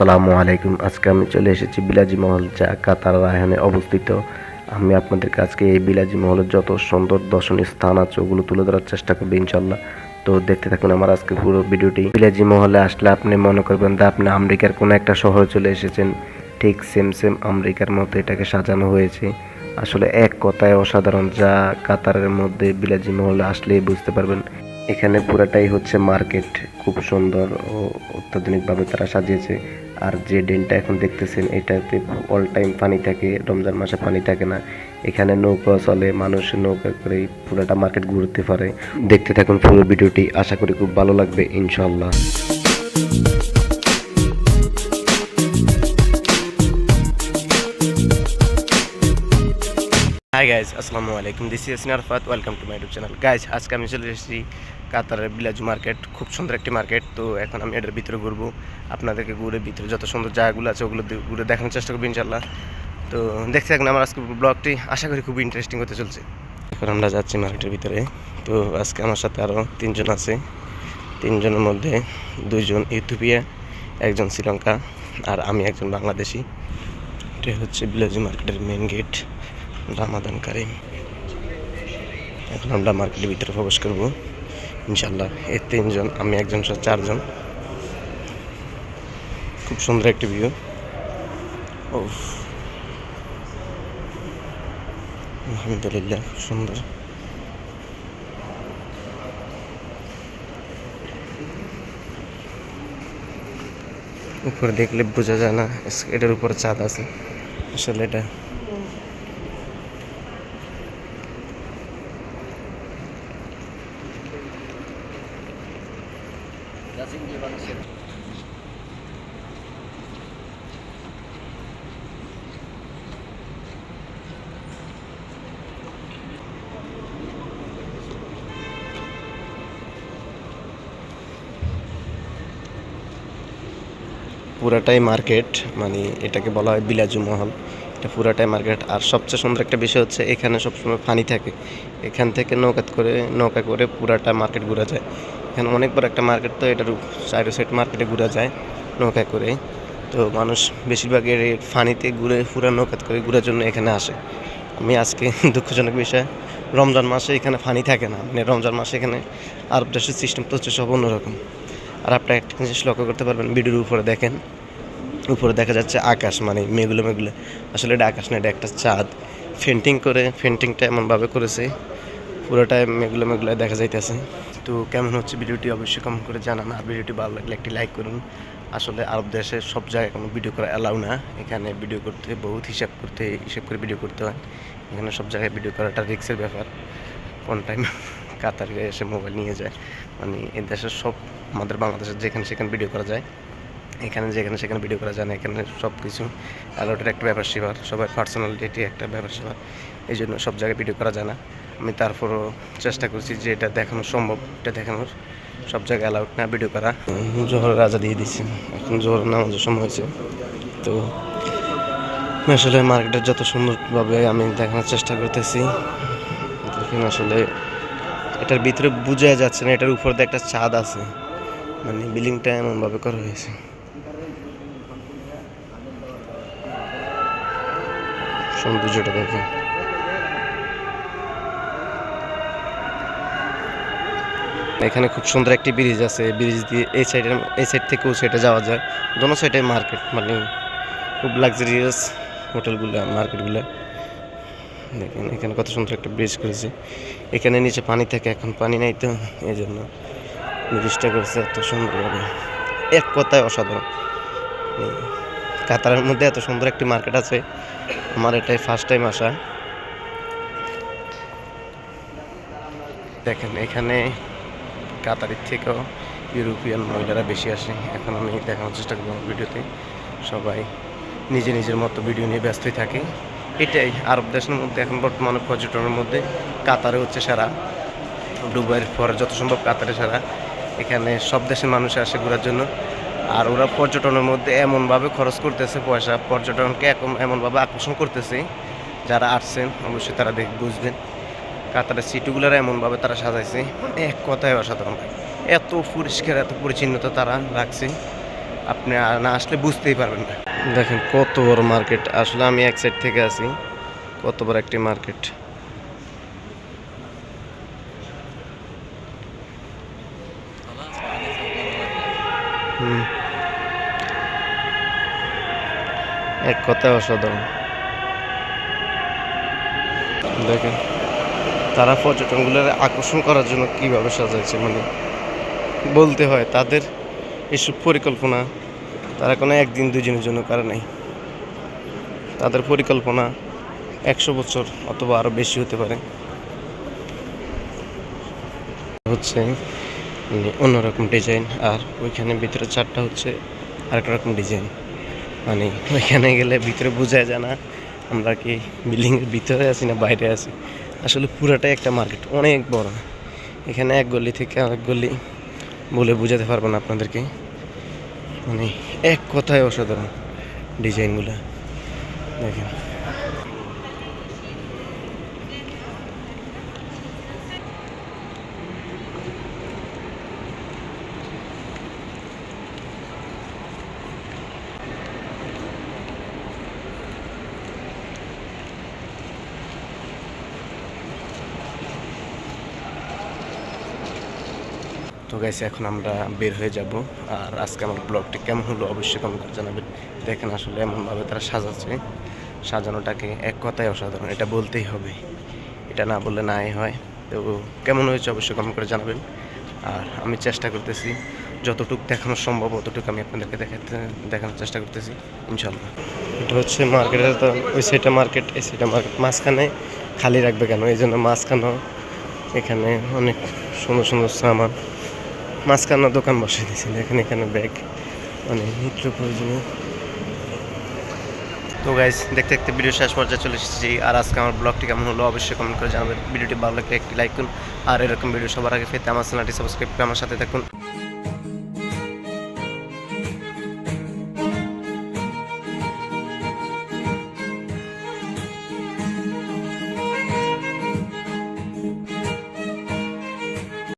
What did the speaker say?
আসসালামু আলাইকুম। আজকে আমি চলে এসেছি বিলাজি মহল, যা কাতার রায়হানে অবস্থিত। আমি আপনাদের কাছকে এই বিলাজি মহলের যত সুন্দর দর্শনীয় স্থান আছে, ওগুলো তুলে ধরার চেষ্টা করব ইনশাল্লাহ তো দেখতে থাকুন আমার আজকে পুরো ভিডিওটি। বিলাজি মহলে আসলে আপনি মনে করবেন যে আপনি আমেরিকার কোনো একটা শহরে চলে এসেছেন। ঠিক সেম সেম আমেরিকার মতো এটাকে সাজানো হয়েছে। আসলে এক কথায় অসাধারণ, যা কাতারের মধ্যে বিলাজি মহলে আসলেই বুঝতে পারবেন। এখানে পুরাটাই হচ্ছে মার্কেট, খুব সুন্দর ও অত্যাধুনিকভাবে তারা সাজিয়েছে। আর যে ডেনটা এখন দেখতেছেন, এটাতে অল টাইম পানি থাকে, রমজান মাসে পানি থাকে না। এখানে নৌকা চলে, মানুষ নৌকা করে পুরোটা মার্কেট ঘুরতে পারে। দেখতে থাকুন পুরো ভিডিওটি, আশা করি খুব ভালো লাগবে ইনশাল্লাহ হাই গাইজ আসসালামু আলাইকুম this is Narfat welcome to my YouTube channel guys আজকে আমি চলে এসেছি কাতারের বিলাজ মার্কেট খুব সুন্দর একটি মার্কেট তো এখন আমি এটার ভিতরে ঘুরবো। আপনাদেরকে ঘুরে ভিতরে যত সুন্দর জায়গাগুলো আছে ওগুলো ঘুরে দেখানোর চেষ্টা করব ইনশাল্লাহ তো দেখতে থাকুন আমার আজকে ব্লগটি আশা করি খুব ইন্টারেস্টিং হতে চলছে। এখন আমরা যাচ্ছি মার্কেটের ভিতরে। তো আজকে আমার সাথে আরও তিনজন আছে। তিনজনের মধ্যে দুইজন ইথিওপিয়া একজন শ্রীলঙ্কা আর আমি একজন বাংলাদেশি। এটা হচ্ছে বিলাজি মার্কেটের মেন গেট রামাদান কারিম। এখন আমরা মার্কেটের ভিতরে প্রবেশ করব। ইনশাল্লাহ এই তিনজন, আমি একজন সহ চারজন। খুব সুন্দর একটি ভিউ। আলহামদুলিল্লাহ, খুব সুন্দর। উপরে দেখলে বোঝা যায় না এটার উপরে চাঁদ আছে। আসলে এটা পুরাটাই মার্কেট মানে এটাকে বলা হয় বিলাজু মহল। এটা পুরাটাই মার্কেট। আর সবচেয়ে সুন্দর একটা বিষয় হচ্ছে, এখানে সবসময় পানি থাকে। এখান থেকে নৌকাত করে, নৌকা করে পুরাটা মার্কেট ঘোরা যায়। এখানে অনেক বড় একটা মার্কেট তো এটার সাইড সাইড মার্কেটে ঘোরা যায় নৌকা করে। তো মানুষ বেশিরভাগ এর ফানিতে ঘুরে, পুরা নৌকাত করে ঘুরার জন্য এখানে আসে। আমি আজকে দুঃখজনক বিষয়, রমজান মাসে এখানে ফানি থাকে না। মানে রমজান মাসে এখানে আরব দেশের সিস্টেম তো হচ্ছে সব অন্যরকম। আর আপনি একটা জিনিস লক্ষ্য করতে পারবেন, ভিডিওর উপরে দেখেন। উপরে দেখা যাচ্ছে আকাশ মানে মেঘুলো মেঘুলো। আসলে এটা আকাশ না, এটা একটা চাঁদ। ফেন্টিং করে, ফেন্টিংটা এমনভাবে করেছে পুরোটাই মেঘুলো মেঘুলো দেখা যাইতেছে। তো কেমন হচ্ছে ভিডিওটি অবশ্যই কমেন্ট করে জানান। আর ভিডিওটি ভালো লাগলে একটি লাইক করুন। আসলে আরব দেশে সব জায়গায় কোনো ভিডিও করা অ্যালাউ না। এখানে ভিডিও করতে, বহুত হিসাব করতে, হিসাব করে ভিডিও করতে হয়। এখানে সব জায়গায় ভিডিও করাটা রিক্সের ব্যাপার। কোন টাইম কাতারে এসে মোবাইল নিয়ে যায়। মানে এই দেশের সব, আমাদের বাংলাদেশের যেখানে সেখানে ভিডিও করা যায়। এখানে যেখানে সেখানে ভিডিও করা যায় না, এখানে সব কিছু অ্যালাউটের একটা ব্যাপার সেবার। সবার পার্সোনালিটি একটা ব্যাপার সেবার। এই জন্য সব জায়গায় ভিডিও করা যায় না। আমি তারপরও চেষ্টা করছি যে এটা দেখানো সম্ভব, এটা দেখানোর। সব জায়গায় অ্যালাউড না ভিডিও করা। জোহর রাজা দিয়ে দিচ্ছি এখন জোহর নামাজের সময় হয়েছে। তো, আসলে মার্কেটের যত সুন্দরভাবে আমি দেখানোর চেষ্টা করতেছি, দেখুন আসলে এটার ভিতরে বোঝা যাচ্ছে না, এটার উপর একটা ছাদ আছে। মানে বিল্ডিংটা এমনভাবে করা হয়েছে। সৌন্দর্যটা দেখেন। এখানে খুব সুন্দর একটি ব্রিজ আছে। ব্রিজ দিয়ে এই সাইডের এই সাইড থেকে ওই সাইডে যাওয়া যায়। দোনো সাইডে মার্কেট মানে খুব লাক্সারিয়াস হোটেলগুলো মার্কেটগুলো দেখেন, এখানে কত সুন্দর একটা ব্রিজ করেছে। এখানে নিচে পানি থাকে, এখন পানি নাই তো এই জন্য ব্রিজটা করেছে এত সুন্দরভাবে। এক কথায় অসাধারণ। কাতারের মধ্যে এত সুন্দর একটি মার্কেট আছে। আমার এটাই ফার্স্ট টাইম আসা। দেখেন, এখানে কাতারের থেকেও ইউরোপিয়ান মহিলারা বেশি আসে। এখন আমি দেখানোর চেষ্টা করব ভিডিওতে। সবাই নিজে নিজের মতো ভিডিও নিয়ে ব্যস্তই থাকে। এটাই আরব দেশের মধ্যে, এখন বর্তমানে পর্যটনের মধ্যে কাতারে হচ্ছে সারা। দুবাইয়ের পরে যত সম্ভব কাতারে সারা। এখানে সব দেশের মানুষ আসে ঘোরার জন্য। আর ওরা পর্যটনের মধ্যে এমনভাবে খরচ করতেছে, পয়সা পর্যটনকে এমনভাবে আকর্ষণ করতেছে, যারা আসছেন, অবশ্যই তারা দেখ বুঝবেন। কাতারের সিটিগুলোর এমনভাবে তারা সাজাইছে। এক কথায় অসাধারণ এত পরিষ্কার, এত পরিচ্ছন্নতা তারা রাখছে। আপনি না আসলে বুঝতেই পারবেন না। দেখেন কত বড় মার্কেট। আসলে আমি এক সাইড থেকে আছি। কত বড় একটি মার্কেট। এক কথায় অসাধারণ। দেখেন। তারা পর্যটনগুলোর আকর্ষণ করার জন্য কীভাবে সাজাইছে মানে বলতে হয় তাদের এসব পরিকল্পনা তারা কোনো একদিন দুজনের জন্য করে নাই। তাদের পরিকল্পনা একশো বছর অথবা আরও বেশি হতে পারে। হচ্ছে মানে অন্যরকম ডিজাইন আর ওইখানে ভিতরে চারটা হচ্ছে আরেকটা রকম ডিজাইন। মানে ওইখানে গেলে ভিতরে বোঝা যায় না আমরা কি বিল্ডিংয়ের ভিতরে আছি না বাইরে আছি। আসলে পুরাটাই একটা মার্কেট, অনেক বড়। এখানে এক গলি থেকে আরেক গলি বলে বোঝাতে পারব না আপনাদেরকে। মানে এক কথায় অসাধারণ ডিজাইনগুলো। দেখেন। তো গাইছে এখন আমরা বের হয়ে যাব। আর আজকে আমার ব্লগটি কেমন হলো অবশ্যই কমেন্ট করে জানাবেন। দেখেন আসলে এমনভাবে তারা সাজাচ্ছে। সাজানোটাকে এক কথায় অসাধারণ, এটা বলতেই হবে। এটা না বললে নাই হয়। তো কেমন হয়েছে অবশ্যই কমেন্ট করে জানাবেন। আর আমি চেষ্টা করতেছি, যতটুকু দেখানো সম্ভব, অতটুকু আমি আপনাদেরকে দেখাতে, দেখানোর চেষ্টা করতেছি ইনশাল্লাহ এটা হচ্ছে মার্কেটের তো ওই সাইডটা মার্কেট এই সাইডটা মার্কেট মাঝখানে খালি রাখবে কেন? এই জন্য মাঝখানেও এখানে অনেক সুন্দর সুন্দর সামান। মাঝখানে দোকান বসে দিয়েছিল, এখানে এখানে ব্যাগ মানে নিত্য প্রয়োজনীয়। তো গাইজ দেখতে দেখতে ভিডিও শেষ পর্যায়ে চলে এসেছি, আর আজকে আমার ব্লগটি কেমন হলো অবশ্যই কমেন্ট করে জানাবেন। ভিডিওটি ভালো লাগলে একটি লাইক করুন, আর এরকম ভিডিও সবার আগে পেতে আমার চ্যানেলটি সাবস্ক্রাইব করে আমার সাথে থাকুন।